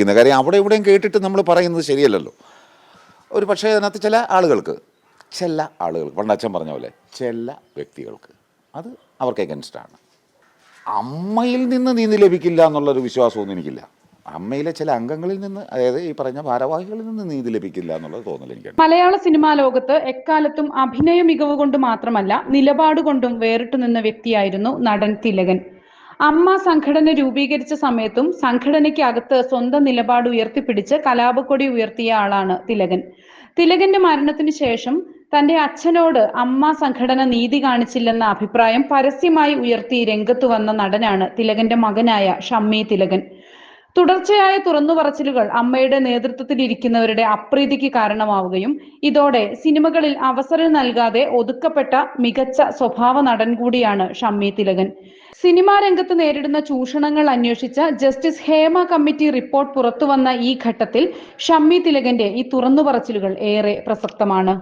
ഇന്ന കാര്യം അവിടെ ഇവിടെയും കേട്ടിട്ട് നമ്മൾ പറയുന്നത് ശരിയല്ലല്ലോ. ഒരു പക്ഷേ അതിനകത്ത് ചില ആളുകൾക്ക് ചില ആളുകൾക്ക് പണ്ട് അച്ഛൻ പറഞ്ഞ പോലെ ചില വ്യക്തികൾക്ക് അത് അവർക്ക് എഗൻസ്റ്റാണ് അമ്മയിൽ നിന്ന് നീന്തി ലഭിക്കില്ല എന്നുള്ളൊരു വിശ്വാസമൊന്നും എനിക്കില്ല. അമ്മയിലെ ചില അംഗങ്ങളിൽ നിന്ന് അതായത് ഈ പറഞ്ഞ ഭാരവാഹികളിൽ നിന്ന് നീതി ലഭിക്കില്ല എന്നുള്ളത് തോന്നൽ എനിക്ക് മലയാള സിനിമാ ലോകത്ത് എക്കാലത്തും അഭിനയ മികവ് കൊണ്ട് മാത്രമല്ല നിലപാട് കൊണ്ടും വേറിട്ടു നിന്ന വ്യക്തിയായിരുന്നു നടൻ തിലകൻ. അമ്മ സംഘടന രൂപീകരിച്ച സമയത്തും സംഘടനയ്ക്കകത്ത് സ്വന്തം നിലപാട് ഉയർത്തിപ്പിടിച്ച് കലാപക്കൊടി ഉയർത്തിയ ആളാണ് തിലകൻ. തിലകന്റെ മരണത്തിന് ശേഷം തന്റെ അച്ഛനോട് അമ്മ സംഘടന നീതി കാണിച്ചില്ലെന്ന അഭിപ്രായം പരസ്യമായി ഉയർത്തി രംഗത്തു വന്ന നടനാണ് തിലകന്റെ മകനായ ഷമ്മി തിലകൻ. തുടർച്ചയായ തുറന്നുപറച്ചിലുകൾ അമ്മയുടെ നേതൃത്വത്തിൽ ഇരിക്കുന്നവരുടെ അപ്രീതിക്ക് കാരണമാവുകയും ഇതോടെ സിനിമകളിൽ അവസരം നൽകാതെ ഒതുക്കപ്പെട്ട മികച്ച സ്വഭാവ നടൻ കൂടിയാണ് ഷമ്മി തിലകൻ. സിനിമാ രംഗത്ത് നേരിടുന്ന ചൂഷണങ്ങൾ അന്വേഷിച്ച ജസ്റ്റിസ് ഹേമ കമ്മിറ്റി റിപ്പോർട്ട് പുറത്തുവന്ന ഈ ഘട്ടത്തിൽ ഷമ്മി തിലകന്റെ ഈ തുറന്നുപറച്ചിലുകൾ ഏറെ പ്രസക്തമാണ്.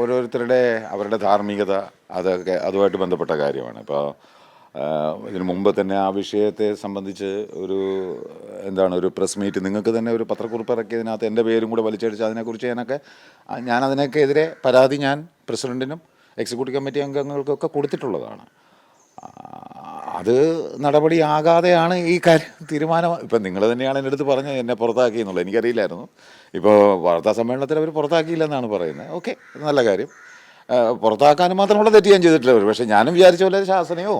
ഓരോരുത്തരുടെ അവരുടെ ധാർമ്മികത അതൊക്കെ അതുമായിട്ട് ബന്ധപ്പെട്ട കാര്യമാണ്. ഇപ്പോൾ ഇതിനു മുമ്പ് തന്നെ ആ വിഷയത്തെ സംബന്ധിച്ച് ഒരു എന്താണ് ഒരു പ്രസ് മീറ്റ് നിങ്ങൾക്ക് തന്നെ ഒരു പത്രക്കുറിപ്പ് ഇറക്കിയതിനകത്ത് എന്റെ പേരും കൂടെ വലിച്ചടിച്ച് അതിനെക്കുറിച്ച് ഞാനൊക്കെ ഞാൻ അതിനൊക്കെ എതിരെ പരാതി ഞാൻ പ്രസിഡന്റിനും എക്സിക്യൂട്ടീവ് കമ്മിറ്റി അംഗങ്ങൾക്കൊക്കെ കൊടുത്തിട്ടുള്ളതാണ്. അത് നടപടിയാകാതെയാണ് ഈ കാര്യം തീരുമാനം. ഇപ്പം നിങ്ങൾ തന്നെയാണ് എന്റെ അടുത്ത് പറഞ്ഞത് എന്നെ പുറത്താക്കി എന്നുള്ളത്. എനിക്കറിയില്ലായിരുന്നു. ഇപ്പോൾ വാർത്താ സമ്മേളനത്തിൽ അവർ പുറത്താക്കിയില്ലെന്നാണ് പറയുന്നത്. ഓക്കെ നല്ല കാര്യം. പുറത്താക്കാനും മാത്രമുള്ള തെറ്റ് ഞാൻ ചെയ്തിട്ടില്ല. പക്ഷേ ഞാനും വിചാരിച്ച പോലെ ശാസനയോ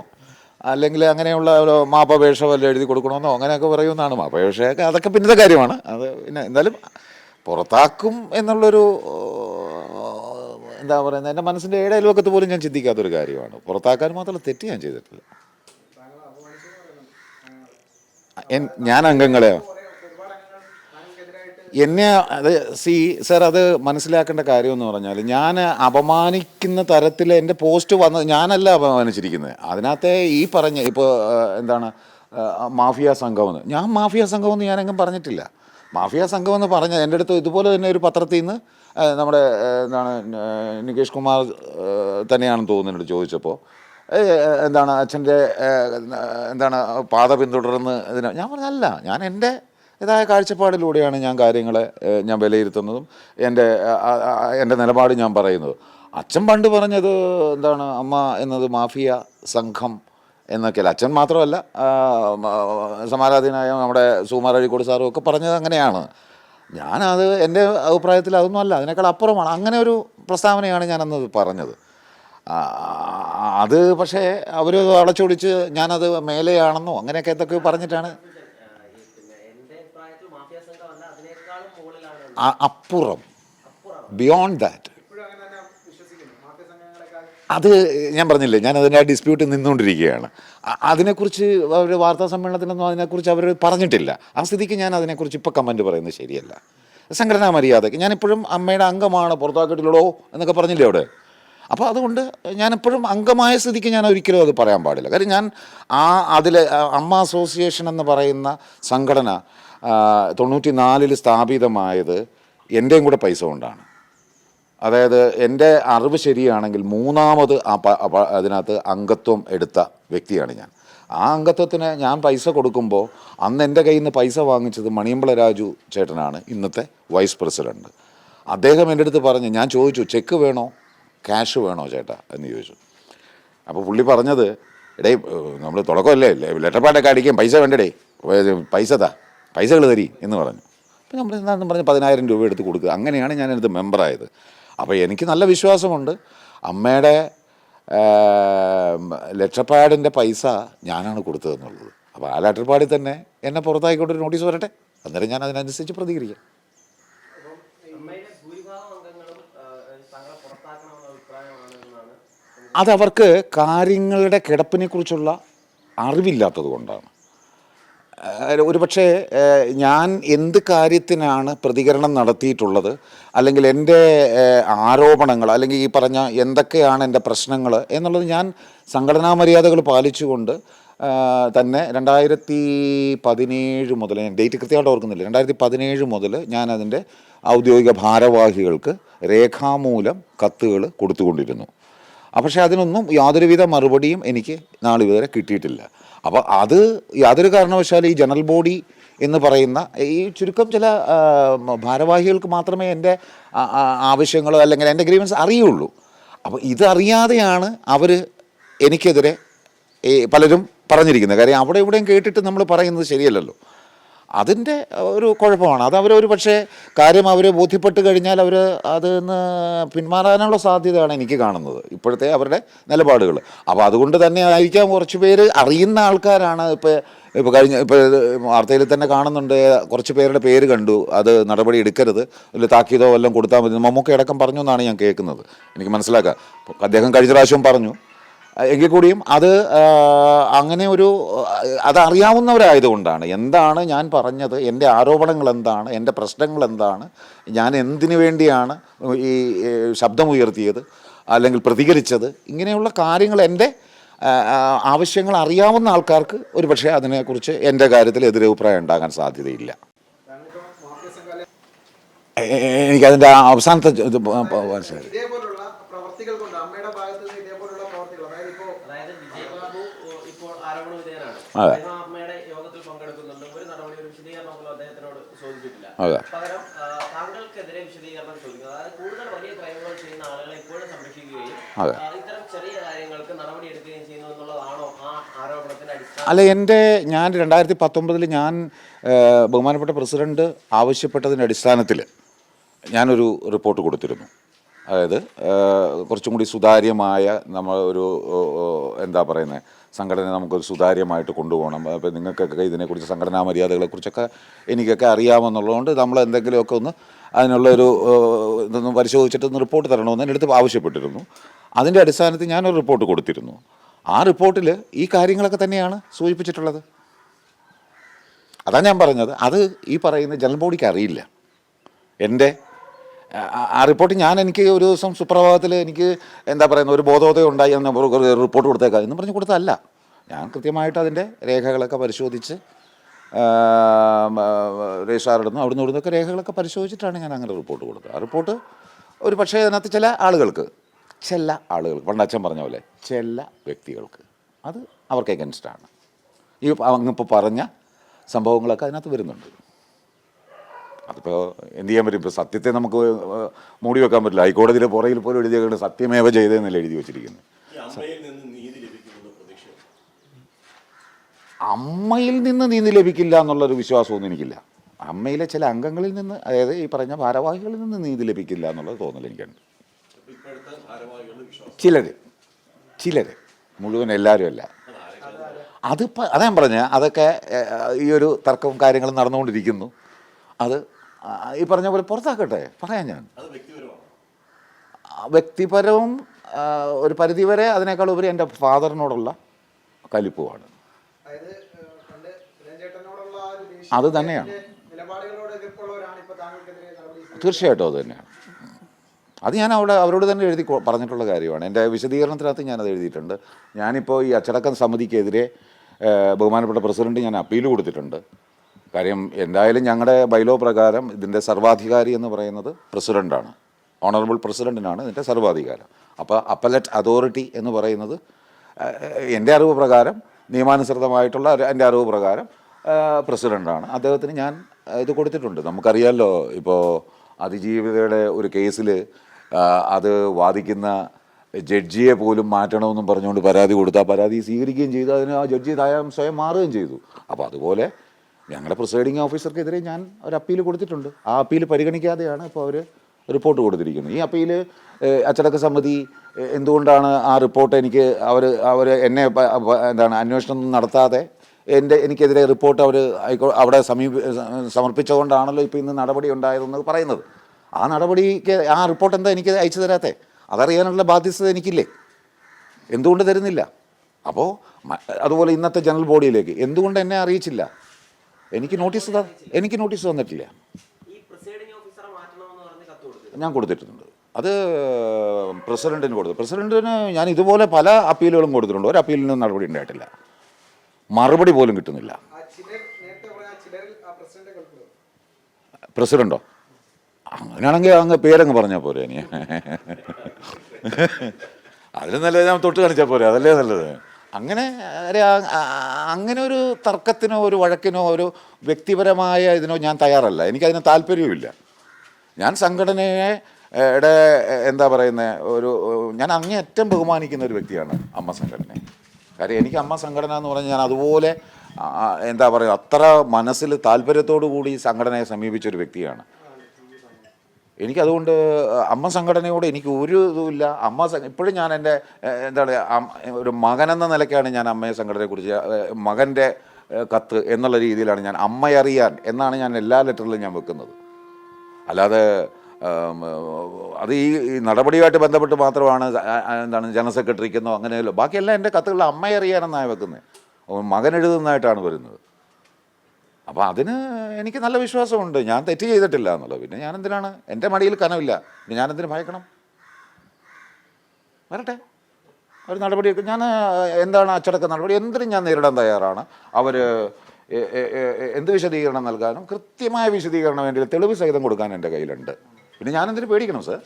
അല്ലെങ്കിൽ അങ്ങനെയുള്ള ഒരു മാപ്പപേക്ഷ വല്ല എഴുതി കൊടുക്കണമെന്നോ അങ്ങനെയൊക്കെ പറയുമെന്നാണ് മാപ്പപേക്ഷയൊക്കെ. അതൊക്കെ പിന്നത്തെ കാര്യമാണ്. അത് പിന്നെ എന്തായാലും പുറത്താക്കും എന്നുള്ളൊരു എന്താ പറയുന്നത്? എന്റെ മനസ്സിന്റെ ഏടയിലൊക്കെ പോലും ഞാൻ ചിന്തിക്കാത്തൊരു കാര്യമാണ്. പുറത്താക്കാൻ മാത്രമല്ല തെറ്റ് ഞാൻ ചെയ്തിട്ടില്ല. ഞാൻ അംഗങ്ങളെയോ? എന്നെ അത് സി സാർ അത് മനസ്സിലാക്കേണ്ട കാര്യം എന്ന് പറഞ്ഞാൽ ഞാൻ അപമാനിക്കുന്ന തരത്തിൽ എന്റെ പോസ്റ്റ് വന്ന് ഞാനല്ല അപമാനിച്ചിരിക്കുന്നത് അതിനകത്തെ ഈ പറഞ്ഞ ഇപ്പോൾ എന്താണ് മാഫിയ സംഘമെന്ന്. ഞാൻ മാഫിയ സംഘമെന്ന് ഞാനെങ്ങും പറഞ്ഞിട്ടില്ല. മാഫിയ സംഘമെന്ന് പറഞ്ഞ എന്റെ അടുത്ത് ഇതുപോലെ തന്നെ ഒരു പത്രത്തിൽ നിന്ന് നമ്മുടെ എന്താണ് നികേഷ് കുമാർ തന്നെയാണെന്ന് തന്നെയാണെന്ന് തോന്നുന്നുണ്ട് ചോദിച്ചപ്പോൾ എന്താണ് അച്ഛന്റെ എന്താണ് പാത പിന്തുടർന്ന് ഇതിന്. ഞാൻ പറഞ്ഞല്ല ഞാൻ എന്റെ ഇതായ കാഴ്ചപ്പാടിലൂടെയാണ് ഞാൻ കാര്യങ്ങളെ ഞാൻ വിലയിരുത്തുന്നതും എന്റെ എന്റെ നിലപാട് ഞാൻ പറയുന്നത്. അച്ഛൻ പണ്ട് പറഞ്ഞത് എന്താണ് അമ്മ എന്നത് മാഫിയ സംഘം എന്നൊക്കെയല്ല. അച്ഛൻ മാത്രമല്ല സമാരാധീനായ നമ്മുടെ അഴീക്കോട് സാറും ഒക്കെ പറഞ്ഞത് അങ്ങനെയാണ്. ഞാനത് എന്റെ അഭിപ്രായത്തിൽ അതൊന്നും അല്ല അതിനേക്കാൾ അപ്പുറമാണ്. അങ്ങനെ ഒരു പ്രസ്താവനയാണ് ഞാനന്ന് പറഞ്ഞത്. അത് പക്ഷേ അവർ അടച്ചുപിടിച്ച് ഞാനത് മേലെയാണെന്നോ അങ്ങനെയൊക്കെ എന്തൊക്കെ പറഞ്ഞിട്ടാണ് അപ്പുറം. ബിയോണ്ട് ദാറ്റ് അത് ഞാൻ പറഞ്ഞില്ലേ ഞാൻ അതിന്റെ ആ ഡിസ്പ്യൂട്ട് നിന്നുകൊണ്ടിരിക്കുകയാണ് അതിനെക്കുറിച്ച് അവർ വാർത്താ സമ്മേളനത്തിലൊന്നും അതിനെക്കുറിച്ച് അവർ പറഞ്ഞിട്ടില്ല. ആ സ്ഥിതിക്ക് ഞാൻ അതിനെക്കുറിച്ച് ഇപ്പോൾ കമന്റ് പറയുന്നത് ശരിയല്ല. സംഘടനാ മര്യാദയ്ക്ക്. ഞാനിപ്പോഴും അമ്മയുടെ അംഗമാണ് പുറത്താക്കിയിട്ടില്ലടോ എന്നൊക്കെ പറഞ്ഞില്ലേ അവിടെ? അപ്പോൾ അതുകൊണ്ട് ഞാനിപ്പോഴും അംഗമായ സ്ഥിതിക്ക് ഞാൻ ഒരിക്കലും അത് പറയാൻ പാടില്ല. കാര്യം ഞാൻ ആ അതിൽ അമ്മ അസോസിയേഷൻ എന്ന് പറയുന്ന സംഘടന തൊണ്ണൂറ്റി നാലിൽ സ്ഥാപിതമായത് എന്റെയും കൂടെ പൈസ കൊണ്ടാണ്. അതായത് എന്റെ അറിവ് ശരിയാണെങ്കിൽ മൂന്നാമത് ആ അതിനകത്ത് അംഗത്വം എടുത്ത വ്യക്തിയാണ് ഞാൻ. ആ അംഗത്വത്തിന് ഞാൻ പൈസ കൊടുക്കുമ്പോൾ അന്ന് എന്റെ കയ്യിൽ നിന്ന് പൈസ വാങ്ങിച്ചത് മണിയമ്പള രാജു ചേട്ടനാണ് ഇന്നത്തെ വൈസ് പ്രസിഡന്റ് അദ്ദേഹം എന്റെ അടുത്ത് പറഞ്ഞു ഞാൻ ചോദിച്ചു ചെക്ക് വേണോ? ക്യാഷ് വേണോ ചേട്ടാ? എന്ന് ചോദിച്ചു. അപ്പോൾ പുള്ളി പറഞ്ഞത് എടേ നമ്മൾ തുടക്കമല്ലേ? ലെറ്റർ പാഡൊക്കെ അടിക്കാൻ പൈസ വേണ്ടടേ പൈസ താ. പൈസകൾ തരി എന്ന് പറഞ്ഞു. അപ്പോൾ നമ്മൾ എന്താണെന്ന് പറഞ്ഞ് പതിനായിരം രൂപ എടുത്ത് കൊടുക്കുക അങ്ങനെയാണ് ഞാൻ ഇതിനകത്ത് മെമ്പറായത് അപ്പോൾ എനിക്ക് നല്ല വിശ്വാസമുണ്ട്. അമ്മയുടെ ലെറ്റർപാഡിന്റെ പൈസ ഞാനാണ് കൊടുത്തതെന്നുള്ളത് അപ്പോൾ ആ ലെറ്റർപാഡിൽ തന്നെ എന്നെ പുറത്തായിക്കൊണ്ട് ഒരു നോട്ടീസ് വരട്ടെ. അന്നേരം ഞാൻ അതിനനുസരിച്ച് പ്രതികരിക്കാം. അതവർക്ക് കാര്യങ്ങളുടെ കിടപ്പിനെക്കുറിച്ചുള്ള അറിവില്ലാത്തത് കൊണ്ടാണ്. ഏഹ് ഒരു പക്ഷേ ഞാൻ എന്ത് കാര്യത്തിനാണ് പ്രതികരണം നടത്തിയിട്ടുള്ളത്? അല്ലെങ്കിൽ എന്റെ ആരോപണങ്ങൾ അല്ലെങ്കിൽ ഈ പറഞ്ഞ എന്തൊക്കെയാണ് എന്റെ പ്രശ്നങ്ങൾ എന്നുള്ളത് ഞാൻ സംഘടനാ മര്യാദകൾ പാലിച്ചുകൊണ്ട് തന്നെ രണ്ടായിരത്തി പതിനേഴ് മുതൽ ഞാൻ ഡേറ്റ് കൃത്യമായിട്ട് ഓർക്കുന്നില്ല രണ്ടായിരത്തി പതിനേഴ് മുതൽ ഞാൻ അതിന്റെ ഔദ്യോഗിക ഭാരവാഹികൾക്ക് രേഖാമൂലം കത്തുകൾ കൊടുത്തുകൊണ്ടിരുന്നു. പക്ഷേ അതിനൊന്നും യാതൊരുവിധ മറുപടിയും എനിക്ക് നാളിതുവരെ കിട്ടിയിട്ടില്ല. അപ്പോൾ അത് യാതൊരു കാരണവശാലും ഈ ജനറൽ ബോഡി എന്ന് പറയുന്ന ഈ ചുരുക്കം ചില ഭാരവാഹികൾക്ക് മാത്രമേ എന്റെ ആവശ്യങ്ങളോ അല്ലെങ്കിൽ എന്റെ ഗ്രീവൻസ് അറിയുള്ളൂ. അപ്പോൾ ഇതറിയാതെയാണ് അവർ എനിക്കെതിരെ പലരും പറഞ്ഞിരിക്കുന്നത്. കാര്യം അവിടെ ഇവിടെയും കേട്ടിട്ട് നമ്മൾ പറയുന്നത് ശരിയല്ലല്ലോ. അതിന്റെ ഒരു കുഴപ്പമാണ്. അത് അവരൊരു പക്ഷേ കാര്യം അവർ ബോധ്യപ്പെട്ട് കഴിഞ്ഞാൽ അവർ അതിൽ നിന്ന് പിന്മാറാനുള്ള സാധ്യതയാണ് എനിക്ക് കാണുന്നത്. ഇപ്പോഴത്തെ അവരുടെ നിലപാടുകൾ. അപ്പോൾ അതുകൊണ്ട് തന്നെ ആയിരിക്കാം കുറച്ച് പേര് അറിയുന്ന ആൾക്കാരാണ്. ഇപ്പോൾ ഇപ്പോൾ കഴിഞ്ഞ ഇപ്പോൾ വാർത്തയിൽ തന്നെ കാണുന്നുണ്ട് കുറച്ച് പേരുടെ പേര് കണ്ടു. അത് നടപടി എടുക്കരുത്. അതിൽ താക്കീതോ വല്ലതും കൊടുത്താൽ മതി. മമ്മൂക്ക അടക്കം പറഞ്ഞു എന്നാണ് ഞാൻ കേൾക്കുന്നത്. എനിക്ക് മനസ്സിലാക്കാം. അദ്ദേഹം കഴിഞ്ഞ പ്രാവശ്യം പറഞ്ഞു. എങ്കിൽ കൂടിയും അത് അങ്ങനെ ഒരു അതറിയാവുന്നവരായതുകൊണ്ടാണ് എന്താണ് ഞാൻ പറഞ്ഞത്? എന്റെ ആരോപണങ്ങൾ എന്താണ്? എന്റെ പ്രശ്നങ്ങൾ എന്താണ്? ഞാൻ എന്തിനു വേണ്ടിയാണ് ഈ ശബ്ദമുയർത്തിയത്? അല്ലെങ്കിൽ പ്രതികരിച്ചത്? ഇങ്ങനെയുള്ള കാര്യങ്ങൾ എന്റെ ആവശ്യങ്ങൾ അറിയാവുന്ന ആൾക്കാർക്ക് ഒരു പക്ഷേ അതിനെക്കുറിച്ച് എന്റെ കാര്യത്തിൽ എതിരഭിപ്രായം ഉണ്ടാകാൻ സാധ്യതയില്ല. എനിക്കതിന്റെ അവസാനത്തെ മനസ്സിലായി ആ അതെ. അതെ അല്ല എന്റെ ഞാൻ രണ്ടായിരത്തി പത്തൊമ്പതിൽ ഞാൻ ബഹുമാനപ്പെട്ട പ്രസിഡന്റ് ആവശ്യപ്പെട്ടതിന്റെ അടിസ്ഥാനത്തിൽ ഞാനൊരു റിപ്പോർട്ട് കൊടുത്തിരുന്നു. അതായത് കുറച്ചും കൂടി സുതാര്യമായ നമ്മൾ ഒരു എന്താ പറയുന്നത് സംഘടന നമുക്കൊരു സുതാര്യമായിട്ട് കൊണ്ടുപോകണം. അപ്പോൾ നിങ്ങൾക്കൊക്കെ ഇതിനെക്കുറിച്ച് സംഘടനാ മര്യാദകളെക്കുറിച്ചൊക്കെ എനിക്കൊക്കെ അറിയാമെന്നുള്ളതുകൊണ്ട് നമ്മൾ എന്തെങ്കിലുമൊക്കെ ഒന്ന് അതിനുള്ളൊരു ഒരു ഇതൊന്ന് പരിശോധിച്ചിട്ട് ഒന്ന് റിപ്പോർട്ട് തരണമെന്ന് എന്റെ അടുത്ത് ആവശ്യപ്പെട്ടിരുന്നു. അതിന്റെ അടിസ്ഥാനത്തിൽ ഞാനൊരു റിപ്പോർട്ട് കൊടുത്തിരുന്നു. ആ റിപ്പോർട്ടിൽ ഈ കാര്യങ്ങളൊക്കെ തന്നെയാണ് സൂചിപ്പിച്ചിട്ടുള്ളത്. അതാണ് ഞാൻ പറഞ്ഞത്. അത് ഈ പറയുന്ന ജനറൽ ബോഡിക്ക് അറിയില്ല. എന്റെ ആ- റിപ്പോർട്ട് ഞാൻ എനിക്ക് ഒരു ദിവസം സുപ്രഭാതത്തിൽ എനിക്ക് എന്താ പറയുന്നത് ഒരു ബോധോദയം ഉണ്ടായി എന്ന് റിപ്പോർട്ട് കൊടുത്തേക്കാം എന്ന് പറഞ്ഞ് കൊടുത്തതല്ല. ഞാൻ കൃത്യമായിട്ട് അതിന്റെ രേഖകളൊക്കെ പരിശോധിച്ച് രജിസ്ട്രാറിടുന്നു. അവിടുന്ന് ഇവിടുന്നൊക്കെ രേഖകളൊക്കെ പരിശോധിച്ചിട്ടാണ് ഞാൻ അങ്ങനെ റിപ്പോർട്ട് കൊടുത്തത്. ആ റിപ്പോർട്ട് ഒരു പക്ഷേ അതിനകത്ത് ചില ആളുകൾക്ക് ചില ആളുകൾക്ക് പണ്ട് അച്ഛൻ പറഞ്ഞ പോലെ ചില വ്യക്തികൾക്ക് അത് അവർക്ക് എഗൻസ്റ്റാണ് ഈ അങ്ങിപ്പോൾ പറഞ്ഞ സംഭവങ്ങളൊക്കെ അതിനകത്ത് വരുന്നുണ്ട്. അതിപ്പോൾ എന്ത് ചെയ്യാൻ പറ്റും? ഇപ്പോൾ സത്യത്തെ നമുക്ക് മൂടി വെക്കാൻ പറ്റില്ല. ഹൈക്കോടതിയിലെ പുറകിൽ പോലും എഴുതിയേക്കുന്നത് സത്യമേവ ചെയ്തതെന്നല്ല എഴുതി വെച്ചിരിക്കുന്നത്. അമ്മയിൽ നിന്ന് നീതി ലഭിക്കില്ല എന്നുള്ളൊരു വിശ്വാസമൊന്നും എനിക്കില്ല. അമ്മയിലെ ചില അംഗങ്ങളിൽ നിന്ന് അതായത് ഈ പറഞ്ഞ ഭാരവാഹികളിൽ നിന്ന് നീതി ലഭിക്കില്ല എന്നുള്ളത് തോന്നൽ എനിക്കുണ്ട് ചിലര് ചിലര് ചിലർ ചിലർ മുഴുവൻ എല്ലാവരും അല്ല. അത് അതാ ഞാൻ പറഞ്ഞ അതൊക്കെ ഈ ഒരു തർക്കവും കാര്യങ്ങളും നടന്നുകൊണ്ടിരിക്കുന്നു. അത് ഈ പറഞ്ഞ പോലെ പുറത്താക്കട്ടെ. പറയാം ഞാൻ. അത് വ്യക്തിപരമാണ്. വ്യക്തിപരവും ഒരു പരിധി വരെ അതിനേക്കാൾ ഉപരി എന്റെ ഫാദറിനോടുള്ള കലിപ്പുമാണ് അത് തന്നെയാണ്. തീർച്ചയായിട്ടും അത് തന്നെയാണ്. അത് ഞാൻ അവിടെ അവരോട് തന്നെ എഴുതി പറഞ്ഞിട്ടുള്ള കാര്യമാണ്. എന്റെ വിശദീകരണത്തിനകത്ത് ഞാനത് എഴുതിയിട്ടുണ്ട്. ഞാനിപ്പോൾ ഈ അച്ചടക്കം സമിതിക്കെതിരെ ബഹുമാനപ്പെട്ട പ്രസിഡന്റ് ഞാൻ അപ്പീൽ കൊടുത്തിട്ടുണ്ട്. കാര്യം എന്തായാലും ഞങ്ങളുടെ ബൈലോ പ്രകാരം ഇതിന്റെ സർവാധികാരി എന്ന് പറയുന്നത് പ്രസിഡന്റാണ് ഓണറബിൾ പ്രസിഡന്റിനാണ് ഇതിന്റെ സർവാധികാരം. അപ്പോൾ അപ്പലറ്റ് അതോറിറ്റി എന്ന് പറയുന്നത് എന്റെ അറിവ് പ്രകാരം നിയമാനുസൃതമായിട്ടുള്ള എന്റെ അറിവ് പ്രകാരം പ്രസിഡന്റാണ് അദ്ദേഹത്തിന് ഞാൻ ഇത് കൊടുത്തിട്ടുണ്ട്. നമുക്കറിയാമല്ലോ ഇപ്പോൾ അതിജീവിതയുടെ ഒരു കേസിൽ അത് വാദിക്കുന്ന ജഡ്ജിയെ പോലും മാറ്റണമെന്നും പറഞ്ഞുകൊണ്ട് പരാതി കൊടുത്തു ആ പരാതി സ്വീകരിക്കുകയും ചെയ്തു. അതിന് ആ ജഡ്ജി തായം സ്വയം മാറുകയും ചെയ്തു. അപ്പോൾ അതുപോലെ ഞങ്ങളുടെ പ്രിസൈഡിങ് ഓഫീസർക്കെതിരെ ഞാൻ ഒരു അപ്പീൽ കൊടുത്തിട്ടുണ്ട്. ആ അപ്പീൽ പരിഗണിക്കാതെയാണ് ഇപ്പോൾ അവർ റിപ്പോർട്ട് കൊടുത്തിരിക്കുന്നത്. ഈ അപ്പീൽ അച്ചടക്ക സമിതി എന്തുകൊണ്ടാണ് ആ റിപ്പോർട്ട് എനിക്ക് അവർ അവർ എന്നെ എന്താണ് അന്വേഷണം നടത്താതെ എന്റെ എനിക്കെതിരെ റിപ്പോർട്ട് അവർ അവിടെ സമീപ സമർപ്പിച്ചുകൊണ്ടാണല്ലോ ഇപ്പോൾ ഇന്ന് നടപടി ഉണ്ടായതെന്ന് പറയുന്നത്. ആ നടപടിക്ക് ആ റിപ്പോർട്ട് എന്താ എനിക്ക് അയച്ചു തരാത്തേ? അതറിയാനുള്ള ബാധ്യത എനിക്കില്ലേ? എന്തുകൊണ്ട് തരുന്നില്ല? അപ്പോൾ അതുപോലെ ഇന്നത്തെ ജനറൽ ബോഡിയിലേക്ക് എന്തുകൊണ്ട് എന്നെ അറിയിച്ചില്ല? എനിക്ക് നോട്ടീസ് ത- എനിക്ക് നോട്ടീസ് തന്നിട്ടില്ല. ഈ പ്രിസൈഡിംഗ് ഓഫീസറെ മാറ്റണമെന്ന് പറഞ്ഞ് കത്ത് കൊടുത്തു ഞാൻ കൊടുത്തിട്ടുണ്ട്. അത് പ്രസിഡന്റിന് കൊടുത്തു. പ്രസിഡന്റിന് ഞാൻ ഇതുപോലെ പല അപ്പീലുകളും കൊടുത്തിട്ടുണ്ട്. ഒരു അപ്പീലിനും നടപടി ഉണ്ടായിട്ടില്ല. മറുപടി പോലും കിട്ടുന്നില്ല. പ്രസിഡന്റോ അങ്ങനെയാണെങ്കിൽ അങ്ങ് പേരങ്ങ് പറഞ്ഞാൽ പോരെ ഇനി. അതിൽ നല്ലത് ഞാൻ തൊട്ട് കാണിച്ചാൽ പോരെ. അതല്ലേ നല്ലത്. അങ്ങനെ അങ്ങനെ ഒരു തർക്കത്തിനോ ഒരു വഴക്കിനോ ഒരു വ്യക്തിപരമായ ഇതിനോ ഞാൻ തയ്യാറല്ല. എനിക്കതിന് താല്പര്യവുമില്ല. ഞാൻ സംഘടനയെ യുടെ എന്താ പറയുന്നത് ഒരു ഞാൻ അങ്ങേയറ്റം ബഹുമാനിക്കുന്ന ഒരു വ്യക്തിയാണ് അമ്മ സംഘടന. കാര്യം എനിക്ക് അമ്മ സംഘടന എന്ന് പറഞ്ഞാൽ ഞാൻ അതുപോലെ എന്താ പറയുക അത്ര മനസ്സിൽ താല്പര്യത്തോടു കൂടി സംഘടനയെ സമീപിച്ച ഒരു വ്യക്തിയാണ്. എനിക്കതുകൊണ്ട് അമ്മ സംഘടനയോട് എനിക്ക് ഒരു ഇതുമില്ല. അമ്മ ഇപ്പോഴും ഞാൻ എന്റെ എന്താ എന്താണ് ഒരു മകനെന്ന നിലയ്ക്കാണ് ഞാൻ അമ്മയെ സംഘടനയെക്കുറിച്ച് മകന്റെ കത്ത് എന്നുള്ള രീതിയിലാണ് ഞാൻ അമ്മയറിയാൻ എന്നാണ് ഞാൻ എല്ലാ ലെറ്ററിലും ഞാൻ വെക്കുന്നത്. അല്ലാതെ അത് ഈ നടപടിയുമായിട്ട് ബന്ധപ്പെട്ട് മാത്രമാണ് എന്താണ് ജനറൽ സെക്രട്ടറിക്കെന്നോ അങ്ങനെയല്ലോ. ബാക്കിയെല്ലാം എന്റെ കത്തുകളിൽ അമ്മയറിയാനെന്നാണ് വെക്കുന്നത് മകൻ എഴുതുന്നതായിട്ടാണ് വരുന്നത്. അപ്പോൾ അതിന് എനിക്ക് നല്ല വിശ്വാസമുണ്ട്. ഞാൻ തെറ്റ് ചെയ്തിട്ടില്ല എന്നുള്ളത്. പിന്നെ ഞാൻ എന്തിനാണ് എന്റെ മടിയിൽ കനവില്ല. പിന്നെ ഞാൻ എന്തിനു ഭയക്കണം? വരട്ടെ. ഒരു നടപടിയൊക്കെ ഞാൻ എന്താണ് അച്ചടക്ക നടപടി? എന്തിനും ഞാൻ നേരിടാൻ തയ്യാറാണ്. അവർ എന്ത് വിശദീകരണം നൽകാനും കൃത്യമായ വിശദീകരണം വേണ്ടി തെളിവ് സഹിതം കൊടുക്കാൻ എന്റെ കയ്യിലുണ്ട്. പിന്നെ ഞാൻ എന്തിനു പേടിക്കണം സർ?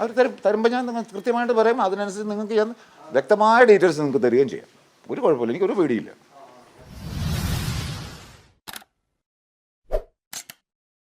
അവർ തരും തരുമ്പോൾ ഞാൻ കൃത്യമായിട്ട് പറയും. അതിനനുസരിച്ച് നിങ്ങൾക്ക് ഞാൻ വ്യക്തമായ ഡീറ്റെയിൽസ് നിങ്ങൾക്ക് തരികയും ചെയ്യാം. ഒരു കുഴപ്പമില്ല. എനിക്കൊരു പേടിയില്ല.